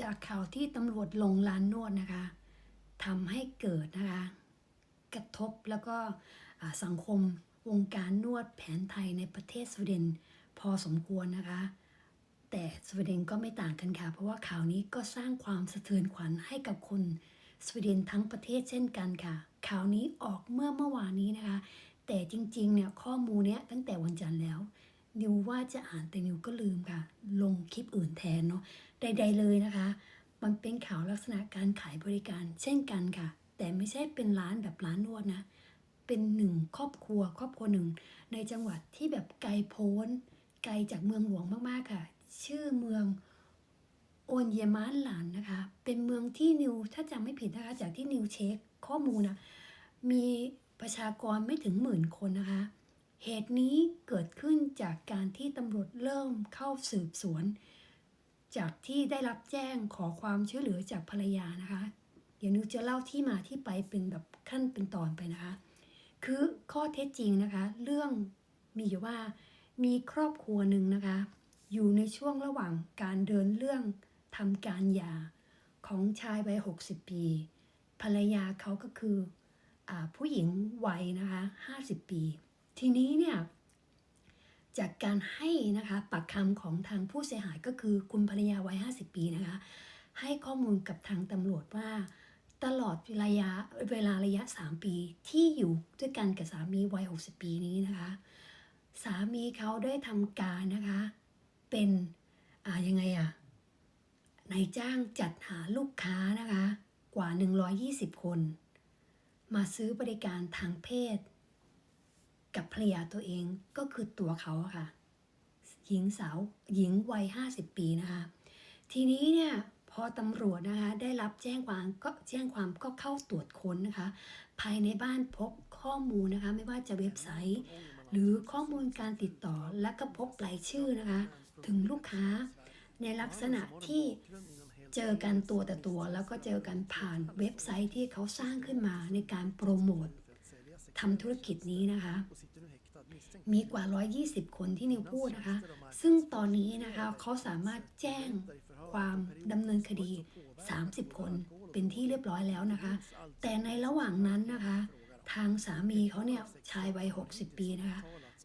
จากข่าวที่ตำรวจลงร้านนวดนะคะทำให้เกิดนะคะกระทบแล้วก็สังคมวงการนวดแผนไทยในประเทศสวีเดนพอสมควรนะคะ แต่สวีเดนก็ไม่ต่างกันค่ะ เพราะว่าข่าวนี้ก็สร้างความสะเทือนขวัญให้กับคนสวีเดนทั้งประเทศเช่นกันค่ะ ข่าวนี้ออกเมื่อเมื่อวานนี้นะคะ แต่จริงๆเนี่ยข้อมูลเนี้ยตั้งแต่วันจันทร์แล้ว นิวว่าจะอ่านแต่นิวก็ลืมค่ะ ลงคลิปอื่นแทนเนาะ ใด ๆ เลยนะคะ มันเป็นข่าวลักษณะการขายบริการ เช่นกันค่ะ แต่ไม่ใช่เป็นร้านแบบร้านนวดนะ เป็นหนึ่งครอบครัวครอบครัวหนึ่ง ในจังหวัดที่แบบไกลโพ้น ไกลจากเมืองหลวงมากๆค่ะ ชื่อเมืองโอนเยมานหลานนะคะ เป็นเมืองที่นิวถ้าจำไม่ผิดนะคะ จากที่นิวเช็คข้อมูลนะมีประชากรไม่ถึงหมื่นคนนะคะ เหตุนี้เกิดขึ้นจากการที่ตำรวจเริ่มเข้าสืบสวน จากที่ได้รับแจ้งขอความช่วยเหลือจากภรรยานะคะ เดี๋ยวนิวจะเล่าที่มาที่ไปเป็นแบบขั้นเป็นตอนไปนะคะ คือข้อเท็จจริงนะคะ เรื่องมีอยู่ว่ามีครอบครัวหนึ่งนะคะ อยู่ในช่วงระหว่างการเดินเรื่องทำการหย่าของชายวัย60 ปี ภรรยาเขาก็คืออผู้หญิงวัยนะคะ 50 ปี ทีนี้เนี่ย จากการให้นะคะปากคำของทางผู้เสียหายก็คือคุณภรรยาวัย 50 ปีนะคะ ให้ข้อมูลกับทางตำรวจว่า ตลอดระยะเวลาระยะ 3 ปีที่อยู่ด้วยกันกับสามีวัย 60 ปีนี้นะคะ สามีเขาได้ทำการนะคะ เป็นอ่ายังไงอะนายจ้างจัดหาลูกค้านะคะ กว่า 120 คน มาซื้อบริการทางเพศ กับภรรยาตัวเองก็คือตัวเขาค่ะ หญิงสาวหญิงวัย 50 ปีนะคะ ทีนี้เนี่ยพอตำรวจนะคะได้รับแจ้งความก็แจ้งความก็เข้าตรวจค้นนะคะ ภายในบ้านพบข้อมูลนะคะไม่ว่าจะเว็บไซต์ หรือข้อมูลการติดต่อและก็พบรายชื่อนะคะ ถึงลูกค้าในลักษณะที่เจอกันตัวแต่ตัว แล้วก็เจอกันผ่านเว็บไซต์ที่เขาสร้างขึ้นมาในการโปรโมท ทำธุรกิจนี้นะคะ มีกว่า 120 คนที่นิวพูดนะคะ ซึ่งตอนนี้นะคะเขาสามารถแจ้งความดำเนินคดี 30 คนเป็นที่เรียบร้อยแล้วนะคะ แต่ในระหว่างนั้นนะคะ ทางสามีเขาเนี่ยชายวัย 60 ปีนะคะ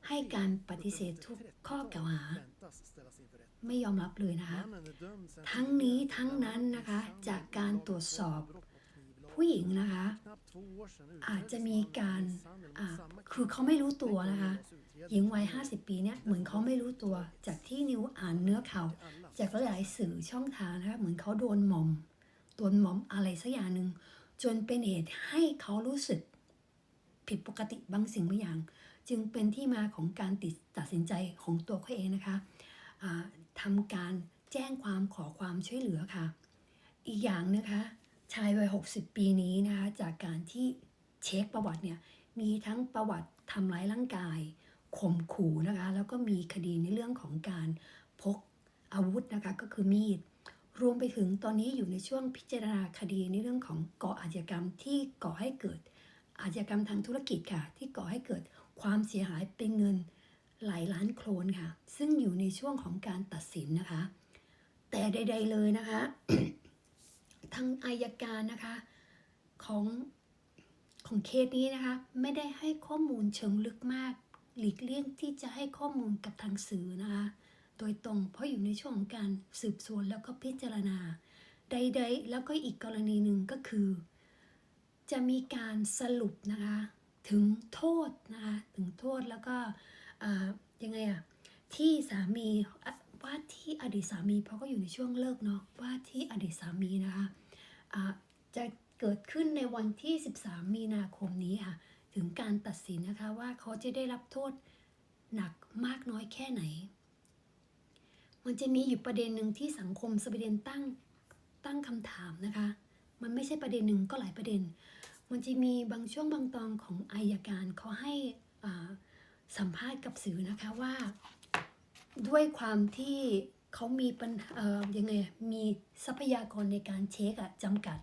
ให้การปฏิเสธทุกข้อกล่าวหา ไม่ยอมรับเลยนะคะ ทั้งนี้ทั้งนั้นนะคะจากการตรวจสอบ ผู้หญิงนะคะ อาจจะมีการคือเขาไม่รู้ตัวนะคะ หญิงวัย 50 ปีเนี่ยเหมือนเขาไม่รู้ตัวจากที่นิวอ่านเนื้อข่าวจากหลายสื่อช่องทางนะคะเหมือนเขาโดนหมอมโดนหมอมอะไรสักอย่างหนึ่งจนเป็นเหตุให้เขารู้สึกผิดปกติบางสิ่งบางอย่าง จึงเป็นที่มาของการติดตัดสินใจของตัวเขาเองนะคะอ่าทำการแจ้งความขอความช่วยเหลือค่ะ อีกอย่างนะคะ ชายวัย 60 ปีนี้นะคะจากการที่เช็คประวัติเนี่ยมีทั้งประวัติทำร้ายร่างกายข่มขู่นะคะแล้วก็มีคดีในเรื่องของการพกอาวุธนะคะก็คือมีด รวมไปถึงตอนนี้อยู่ในช่วงพิจารณาคดีในเรื่องของก่ออาชญากรรมที่ก่อให้เกิดอาชญากรรมทางธุรกิจค่ะ ที่ก่อให้เกิดความเสียหายเป็นเงินหลายล้านโครนค่ะ ซึ่งอยู่ในช่วงของการตัดสินนะคะ แต่ใด ๆเลยนะคะ ทางอายการนะคะของของเคสนี้นะคะ ไม่ได้ให้ข้อมูลเชิงลึกมาก หลีกเลี่ยงที่จะให้ข้อมูลกับทางสื่อนะคะ โดยตรงเพราะอยู่ในช่วงของการสืบสวนแล้วก็พิจารณา ใด ๆ แล้วก็อีกกรณีหนึ่งก็คือ จะมีการสรุปนะคะ ถึงโทษนะคะ ถึงโทษแล้วก็ยังไงอะที่สามีว่าที่อดีตสามีเพราะก็อยู่ในช่วงเลิกเนาะว่าที่อดีตสามีนะคะ จะเกิดขึ้นในวันที่ 13 มีนาคมนี้ค่ะ ถึงการตัดสินนะคะว่าเขาจะได้รับโทษหนักมากน้อยแค่ไหน มันจะมีอยู่ประเด็นหนึ่งที่สังคมสวีเดนตั้งตั้งคำถามนะคะ มันไม่ใช่ประเด็นหนึ่งก็หลายประเด็น มันจะมีบางช่วงบางตอนของอายการเขาให้สัมภาษณ์กับสื่อนะคะว่า ด้วยความที่ เขามีปัญเอ่อยังไงมีทรัพยากรในการเช็คอะจำกัด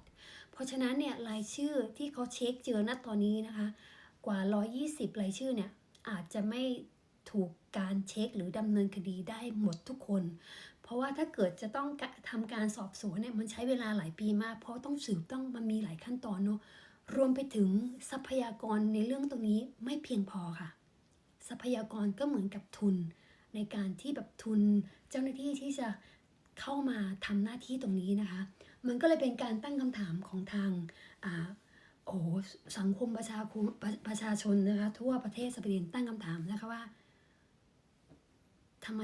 เพราะฉะนั้นเนี่ยรายชื่อที่เขาเช็คเจอณตอนนี้นะคะ กว่า 120 รายชื่อเนี่ยอาจจะไม่ถูกการเช็คหรือดำเนินคดีได้หมดทุกคน เพราะว่าถ้าเกิดจะต้องทำการสอบสวนเนี่ยมันใช้เวลาหลายปีมาก เพราะต้องสืบต้องมันมีหลายขั้นตอนเนาะรวมไปถึงทรัพยากรในเรื่องตรงนี้ไม่เพียงพอค่ะ ทรัพยากรก็เหมือนกับทุน ในการที่แบบทุน เจ้าหน้าที่ที่จะเข้ามาทำหน้าที่ตรงนี้นะคะ มันก็เลยเป็นการตั้งคำถามของทางอ่าโอ้สังคมประชาคมประประชาชนนะคะทั่วประเทศสวีเดนตั้งคำถามนะคะว่าทำไม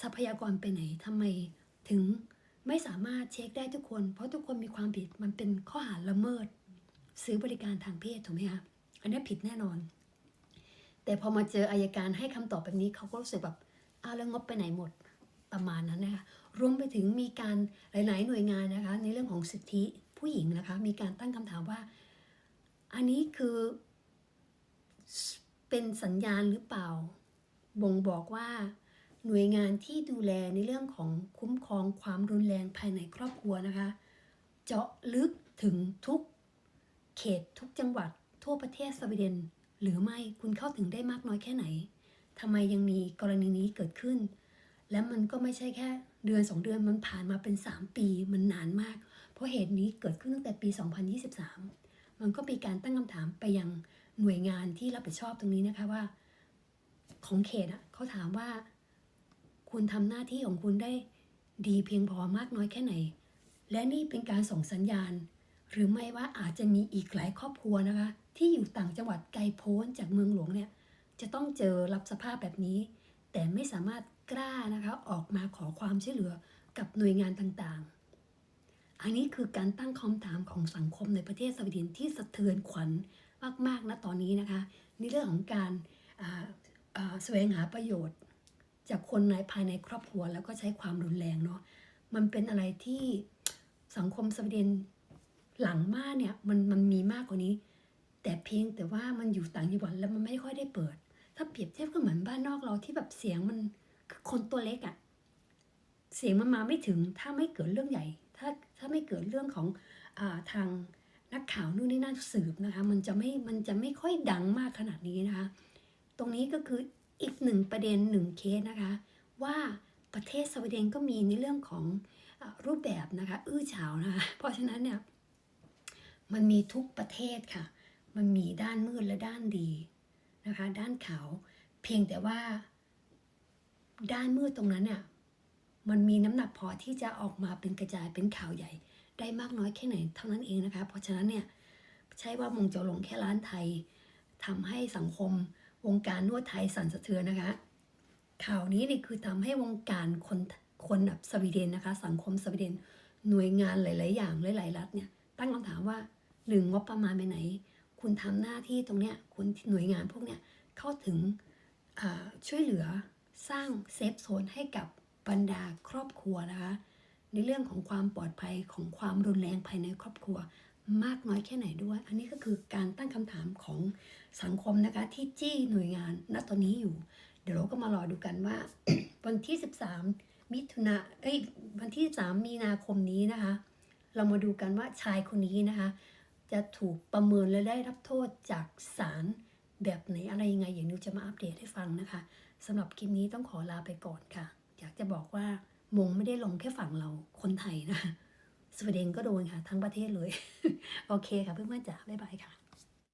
ทรัพยากรไปไหนทำไมถึงไม่สามารถเช็คได้ทุกคน เพราะทุกคนมีความผิดมันเป็นข้อหาละเมิด ซื้อบริการทางเพศถูกไหมคะอันนี้ผิดแน่นอน แต่พอมาเจออายการให้คำตอบแบบนี้เขาก็รู้สึกแบบอ้าวแล้วงบไปไหนหมด ประมาณนั้นนะคะรวมไปถึงมีการหลาย ๆ หน่วยงานนะคะ ในเรื่องของสิทธิผู้หญิงนะคะ มีการตั้งคำถามว่า อันนี้คือเป็นสัญญาณหรือเปล่า บ่งบอกว่าหน่วยงานที่ดูแลในเรื่องของคุ้มครองความรุนแรงภายในครอบครัวนะคะ เจาะลึกถึงทุกเขตทุกจังหวัดทั่วประเทศสวีเดน หรือไม่คุณเข้าถึงได้มากน้อยแค่ไหนทำไมยังมีกรณีนี้เกิดขึ้น และมันก็ไม่ใช่แค่เดือนสองเดือนมันผ่านมาเป็น 3 ปีมันนานมาก เพราะเหตุนี้เกิดขึ้นตั้งแต่ปี 2023 มันก็มีการตั้งคำถามไปยังหน่วยงานที่รับผิดชอบตรงนี้นะคะว่า ของเขตอะเขาถามว่า คุณทำหน้าที่ของคุณได้ดีเพียงพอมากน้อยแค่ไหน และนี่เป็นการส่งสัญญาณ หรือไม่ว่าอาจจะมีอีกหลายครอบครัวนะคะ ที่อยู่ต่างจังหวัดไกลโพ้นจากเมืองหลวงเนี่ยจะต้องเจอรับสภาพแบบนี้ แต่ไม่สามารถกล้านะคะออกมาขอความช่วยเหลือกับหน่วยงานต่างๆ อันนี้คือการตั้งคำถามของสังคมในประเทศสวีเดนที่สะเทือนขวัญมากๆนะตอนนี้นะคะในเรื่องของการแสวงหาประโยชน์ จากคนในภายในครอบครัวแล้วก็ใช้ความรุนแรงเนาะมันเป็นอะไรที่สังคมสวีเดนหลังมากเนี่ยมันมันมีมากกว่านี้ แต่เพียงแต่ว่ามันอยู่ต่างจังหวัดแล้วมันไม่ค่อยได้เปิด ถ้าเปรียบเทียบก็เหมือนบ้านนอกเราที่แบบเสียงมันคือคนตัวเล็กอะ่ะ เสียงมันมาไม่ถึงถ้าไม่เกิดเรื่องใหญ่ ถ้าถ้าไม่เกิดเรื่องของอาทางนักข่าวนู่นนี่นั่นสืบนะคะ มันจะไม่มันจะไม่ค่อยดังมากขนาดนี้นะคะ ตรงนี้ก็คืออีกหนึ่งประเด็นหนึ่งเคสนะคะ ว่าประเทศสวีเดนก็มีในเรื่องของอรูปแบบนะคะอื้อฉาวนะคะเพราะฉะนั้นเนี่ยมันมีทุกประเทศค่ะ มันมีด้านมืดและด้านดี นะคะ ด้านขาว เพียงแต่ว่า ด้านมืดตรงนั้นเนี่ยมันมีน้ำหนักพอที่จะออกมาเป็นกระจายเป็นข่าวใหญ่ ได้มากน้อยแค่ไหนเท่านั้นเองนะคะ เพราะฉะนั้นเนี่ยใช่ว่ามงจะลงแค่ร้านไทยทำให้สังคมวงการนวดไทยสั่นสะเทือนนะคะ ข่าวนี้นี่คือทำให้วงการคนคนแบบสวีเดนนะคะ สังคมสวีเดนหน่วยงานหลาย ๆ อย่างหลาย ๆ รัฐเนี่ยตั้งคำถามว่าหนึ่งงบประมาณไปไหน คุณทำหน้าที่ตรงเนี้ยคุณหน่วยงานพวกเนี้ยเข้าถึงช่วยเหลือสร้างเซฟโซนให้กับบรรดาครอบครัวนะคะในเรื่องของความปลอดภัยของความรุนแรงภายในครอบครัว มากน้อยแค่ไหนด้วย อันนี้ก็คือการตั้งคำถามของสังคมนะคะที่จี้หน่วยงานณตอนนี้อยู่ เดี๋ยวเราก็มารอดูกันว่า วันที่ 13 มิถุนาเอ้ยวันที่ 3 มีนาคมนี้นะคะ เรามาดูกันว่าชายคนนี้นะคะ จะถูกประเมินและได้รับโทษจากศาลแบบไหนอะไรยังไงอย่างนิวจะมาอัปเดตให้ฟังนะคะสำหรับคลิปนี้ต้องขอลาไปก่อนค่ะ อยากจะบอกว่ามงไม่ได้ลงแค่ฝั่งเราคนไทยนะสวีเดนก็โดนค่ะ ทั้งประเทศเลย โอเคค่ะเพื่อนๆจ๋าบ๊ายบายค่ะ